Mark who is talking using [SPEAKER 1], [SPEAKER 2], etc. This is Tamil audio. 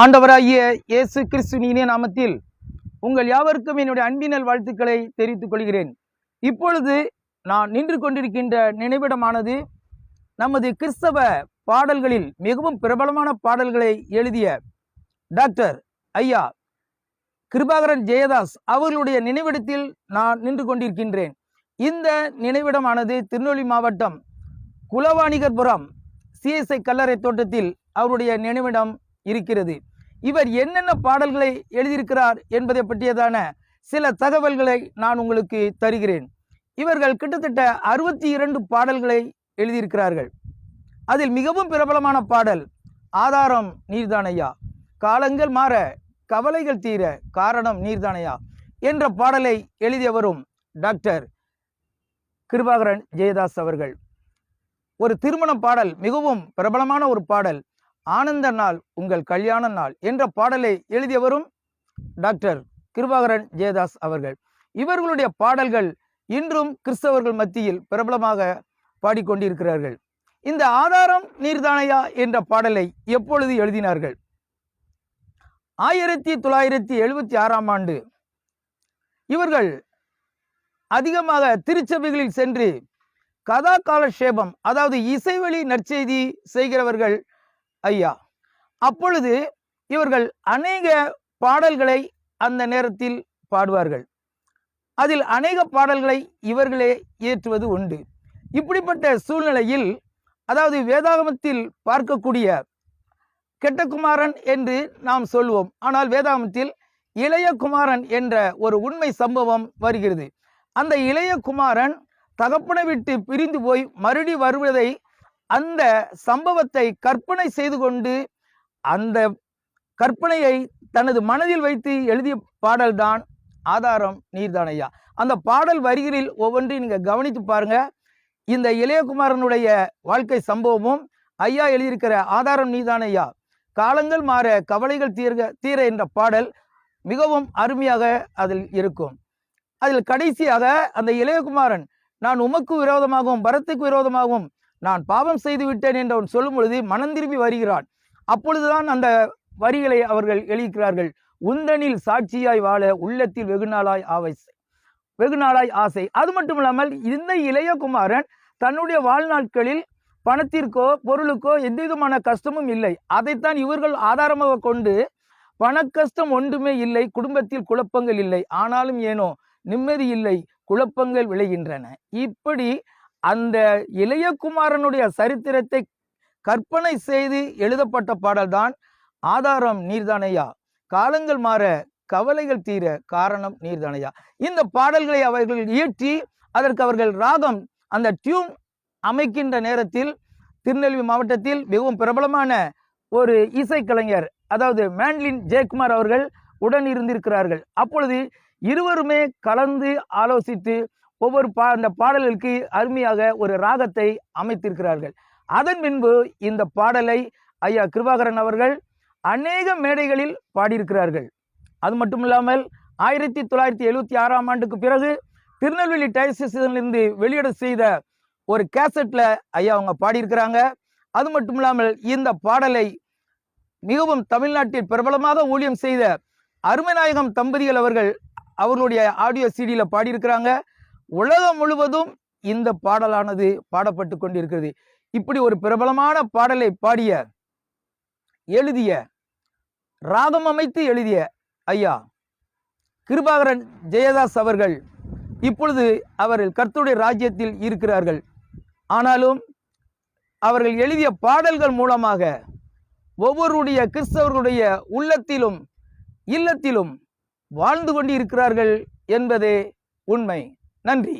[SPEAKER 1] ஆண்டவராகிய இயேசு கிறிஸ்துவின் நாமத்தில் உங்கள் யாவருக்கும் என்னுடைய அன்பினல் வாழ்த்துக்களை தெரிவித்துக் கொள்கிறேன். இப்பொழுது நான் நின்று கொண்டிருக்கின்ற நினைவிடமானது நமது கிறிஸ்தவ பாடல்களில் மிகவும் பிரபலமான பாடல்களை எழுதிய டாக்டர் ஐயா கிருபாகரன் ஜெயதாஸ் அவர்களுடைய நினைவிடத்தில் நான் நின்று கொண்டிருக்கின்றேன். இந்த நினைவிடமானது திருநெல்வேலி மாவட்டம் குலவாணிகர்புரம் சிஎஸ்ஐ கல்லறை தோட்டத்தில் அவருடைய நினைவிடம் இருக்கிறது. இவர் என்னென்ன பாடல்களை எழுதியிருக்கிறார் என்பதை பற்றியதான சில தகவல்களை நான் உங்களுக்கு தருகிறேன். இவர்கள் கிட்டத்தட்ட அறுபத்தி இரண்டு பாடல்களை எழுதியிருக்கிறார்கள். அதில் மிகவும் பிரபலமான பாடல் ஆதாரம் நீர்தானையா? காலங்கள் மாற கவலைகள் தீர காரணம் நீர்தானையா? என்ற பாடலை எழுதியவரும் டாக்டர் கிருபாகரன் ஜெயதாஸ் அவர்கள். ஒரு திருமண பாடல் மிகவும் பிரபலமான ஒரு பாடல் ஆனந்த நாள் உங்கள் கல்யாண நாள் என்ற பாடலை எழுதியவரும் டாக்டர் கிருபாகரன் ஜெயதாஸ் அவர்கள். இவர்களுடைய பாடல்கள் இன்றும் கிறிஸ்தவர்கள் மத்தியில் பிரபலமாக பாடிக்கொண்டிருக்கிறார்கள். இந்த ஆதாரம் நீர்தானையா என்ற பாடலை எப்பொழுது எழுதினார்கள்? ஆயிரத்தி தொள்ளாயிரத்தி எழுபத்தி ஆறாம் ஆண்டு. இவர்கள் அதிகமாக திருச்சபைகளில் சென்று கதா காலக்ஷேபம் அதாவது இசைவழி நற்செய்தி செய்கிறவர்கள் ஐயா. அப்பொழுது இவர்கள் அநேக பாடல்களை அந்த நேரத்தில் பாடுவார்கள். அதில் அநேக பாடல்களை இவர்களே இயற்றுவது உண்டு. இப்படிப்பட்ட சூழ்நிலையில் அதாவது வேதாகமத்தில் பார்க்கக்கூடிய கெட்டகுமாரன் என்று நாம் சொல்வோம். ஆனால் வேதாகமத்தில் இளைய குமாரன் என்ற ஒரு உண்மை சம்பவம் வருகிறது. அந்த இளைய குமாரன் தகப்பனை விட்டு பிரிந்து போய் மறுபடி வருவதை அந்த சம்பவத்தை கற்பனை செய்து கொண்டு அந்த கற்பனையை தனது மனதில் வைத்து எழுதிய பாடல்தான் ஆதாரம் நீர்தானையா அந்த பாடல் வரிகளில் ஒவ்வொன்றையும் நீங்கள் கவனித்து பாருங்க. இந்த இளையகுமாரனுடைய வாழ்க்கை சம்பவமும் ஐயா எழுதியிருக்கிற ஆதாரம் நீதானையா காலங்கள் மாற கவலைகள் தீர்க தீர என்ற பாடல் மிகவும் அருமையாக அதில் இருக்கும். அதில் கடைசியாக அந்த இளையகுமாரன் நான் உமக்கு விரோதமாகவும் பரத்துக்கு விரோதமாகவும் நான் பாவம் செய்து விட்டேன் என்று அவன் சொல்லும் பொழுது மனம் திரும்பி வருகிறான். அப்பொழுதுதான் அந்த வரிகளை அவர்கள் எழுதிக்கிறார்கள். உந்தனில் சாட்சியாய் வாழ உள்ளத்தில் வெகுநாளாய் ஆவை வெகுநாளாய் ஆசை. அது மட்டும் இல்லாமல் இந்த இளையகுமாரன் தன்னுடைய வாழ்நாட்களில் பணத்திற்கோ பொருளுக்கோ எந்த விதமான கஷ்டமும் இல்லை. அதைத்தான் இவர்கள் ஆதாரமாக கொண்டு பணக்கஷ்டம் ஒன்றுமே இல்லை குடும்பத்தில் குழப்பங்கள் இல்லை. ஆனாலும் ஏனோ நிம்மதி இல்லை குழப்பங்கள் விளைகின்றன. இப்படி அந்த இளையகுமாரனுடைய சரித்திரத்தை கற்பனை செய்து எழுதப்பட்ட பாடல்தான் ஆதாரம் நீர்தானையா. காலங்கள் மாற கவலைகள் தீர காரணம் நீர்தானையா. இந்த பாடல்களை அவர்கள் இயற்றி அதற்கு அவர்கள் ராகம் அந்த டியூன் அமைக்கின்ற நேரத்தில் திருநெல்வேலி மாவட்டத்தில் மிகவும் பிரபலமான ஒரு இசைக்கலைஞர் அதாவது மேன்லின் ஜெயக்குமார் அவர்கள் உடன் இருந்திருக்கிறார்கள். அப்பொழுது இருவருமே கலந்து ஆலோசித்து ஒவ்வொரு பா இந்த பாடல்களுக்கு அருமையாக ஒரு ராகத்தை அமைத்திருக்கிறார்கள். அதன் பின்பு இந்த பாடலை ஐயா கிருபாகரன் அவர்கள் அநேக மேடைகளில் பாடியிருக்கிறார்கள். அது மட்டும் இல்லாமல் ஆயிரத்தி தொள்ளாயிரத்தி எழுபத்தி ஆறாம் ஆண்டுக்கு பிறகு திருநெல்வேலி டைசிலிருந்து வெளியிட செய்த ஒரு கேசட்டில் ஐயா அவங்க பாடியிருக்கிறாங்க. அது மட்டும் இல்லாமல் இந்த பாடலை மிகவும் தமிழ்நாட்டில் பிரபலமாக ஊழியம் செய்த அருமநாயகம் தம்பதிகள் அவர்கள் அவர்களுடைய ஆடியோ சிடியில் பாடியிருக்கிறாங்க. உலகம் முழுவதும் இந்த பாடலானது பாடப்பட்டு கொண்டிருக்கிறது. இப்படி ஒரு பிரபலமான பாடலை பாடிய எழுதிய ராகம் அமைத்து எழுதிய ஐயா கிருபாகரன் ஜெயதாஸ் அவர்கள் இப்பொழுது அவர்கள் கர்த்துடைய ராஜ்யத்தில் இருக்கிறார்கள். ஆனாலும் அவர்கள் எழுதிய பாடல்கள் மூலமாக ஒவ்வொருடைய கிறிஸ்தவர்களுடைய உள்ளத்திலும் இல்லத்திலும் வாழ்ந்து கொண்டிருக்கிறார்கள் என்பதே உண்மை. நன்றி.